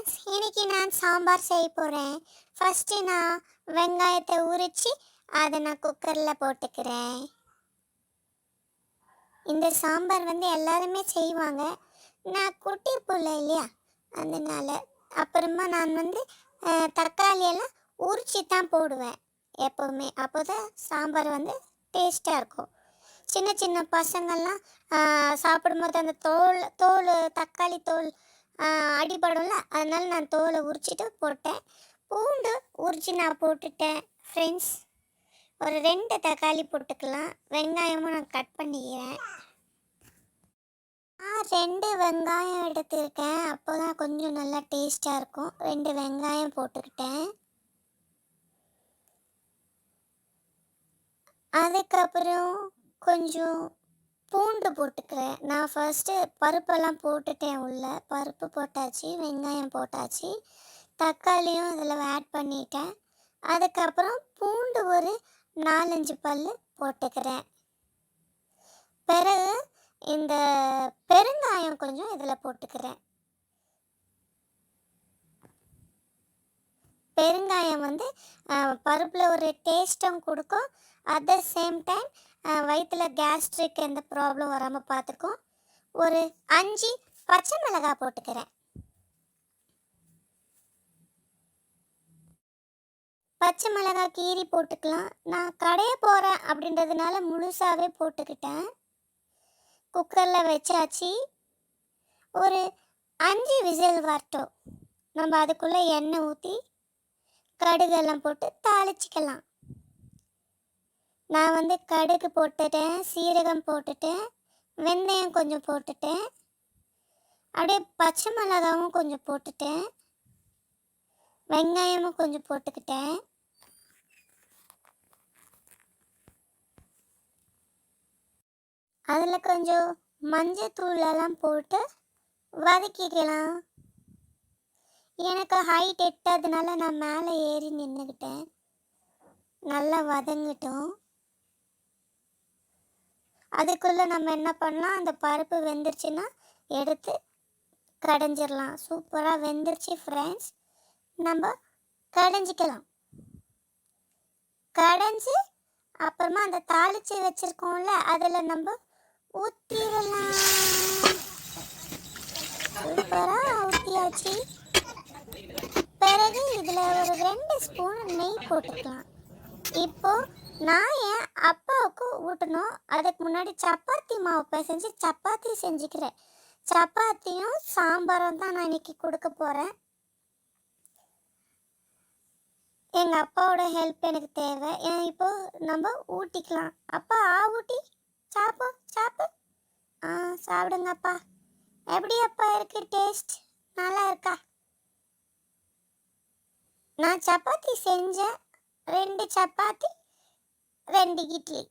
Friends இன்னைக்கு நான் சாம்பார் செய்ய போகிறேன் ஃபஸ்ட்டு நான் வெங்காயத்தை உரித்து அதை நான் குக்கரில் போட்டுக்கிறேன். இந்த சாம்பார் வந்து எல்லாருமே செய்வாங்க. நான் குட்டி பிள்ளை இல்லையா? அதனால அப்புறமா நான் வந்து தக்காளியெல்லாம் தக்காளி எல்லாம் உரிச்சு தான் போடுவேன் எப்போவுமே. அப்போ தான் சாம்பார் வந்து டேஸ்ட்டாக இருக்கும். சின்ன சின்ன பசங்கள்லாம் சாப்பிடும்போது அந்த தோல் தோல் தக்காளி தோல் அடிபடும்ல அதனால நான் தோலை உரிச்சிட்டு போட்டேன். பூண்டு உரிச்சு நான் போட்டுட்டேன் ஃப்ரெண்ட்ஸ் ஒரு ரெண்டு தக்காளி போட்டுக்கலாம். வெங்காயமும் நான் கட் பண்ணிக்கிறேன். நான் ரெண்டு வெங்காயம் எடுத்துருக்கேன். அப்போ தான் கொஞ்சம் நல்லா டேஸ்ட்டாக இருக்கும். ரெண்டு வெங்காயம் போட்டுக்கிட்டேன். அதுக்கப்புறம் கொஞ்சம் பூண்டு போட்டுக்கிறேன். நான் ஃபர்ஸ்ட்டு பருப்பெல்லாம் போட்டுட்டேன் உள்ள. பருப்பு போட்டாச்சு வெங்காயம் போட்டாச்சு. தக்காளியும் இதில் ஆட் பண்ணிட்டேன். அதுக்கப்புறம் பூண்டு ஒரு நாலஞ்சு பல் போட்டுக்கிறேன். பிறகு இந்த பெருங்காயம் கொஞ்சம் இதில் போட்டுக்கிறேன். பெருங்காயம் வந்து பருப்பில் ஒரு டேஸ்ட்டும் கொடுக்கும். அட் த சேம் டைம் வயிற்றில் கேஸ்ட்ரிக் எந்த ப்ராப்ளம் வராமல் பார்த்துக்கும் ஒரு அஞ்சு பச்சை மிளகாய் போட்டுக்கிறேன். பச்சை மிளகாய் கீரி போட்டுக்கலாம். நான் கடையை போகிறேன் அப்படின்றதுனால முழுசாகவே போட்டுக்கிட்டேன். குக்கரில் வச்சாச்சு. ஒரு அஞ்சு விசில் வரட்டும். நம்ம அதுக்குள்ளே எண்ணெய் ஊற்றி கடுகெல்லாம் போட்டு தாளிச்சிக்கலாம். நான் வந்து கடுகு போட்டுட்டேன் சீரகம் போட்டுட்டேன் வெந்தயம் கொஞ்சம் போட்டுட்டேன். அப்படியே பச்சை மிளகாவும் கொஞ்சம் போட்டுட்டேன். வெங்காயமும் கொஞ்சம் போட்டுக்கிட்டேன். அதில் கொஞ்சம் மஞ்சத்தூளெல்லாம் போட்டு வதக்கிக்கலாம். எனக்கு ஹைட் எட்டாததுனால நான் மேலே ஏறி நின்றுக்கிட்டேன் நல்லா வதங்கிட்டோம். அதுக்குள்ளே நம்ம என்ன பண்ணலாம்? அந்த பருப்பு வெந்துருச்சுன்னா எடுத்து கடைஞ்சிடலாம் சூப்பராக வெந்துருச்சு ஃப்ரெண்ட்ஸ் நம்ம கடைஞ்சிக்கலாம். கடைஞ்சி அப்புறமா அந்த தாளித்து வச்சுருக்கோம்ல அதில் நம்ம ஊற்றிடலாம் சூப்பராக ஊற்றியாச்சு பிறகு இதில் ஒரு ரெண்டு ஸ்பூன் நெய் போட்டுக்கலாம். இப்போது நான் என் அப்பாவுக்கு ஊட்டணும். அதுக்கு முன்னாடி சப்பாத்தி மாவு பிசைஞ்சு சப்பாத்தி செஞ்சுக்கிறேன். சப்பாத்தியும் சாம்பாரும் தான் நான் இன்னைக்கு கொடுக்க போகிறேன் எங்கள் அப்பாவோட ஹெல்ப் எனக்கு தேவை. ஏன் இப்போ நம்ம ஊட்டிக்கலாம். அப்பா ஆ ஊட்டி. சாப்பு சாப்பு ஆ சாப்பிடுங்க அப்பா எப்படி அப்பா இருக்கு டேஸ்ட் நல்லா இருக்கா? நான் சப்பாத்தி செஞ்சேன். ரெண்டு சப்பாத்தி. ரெண்டு இட்லி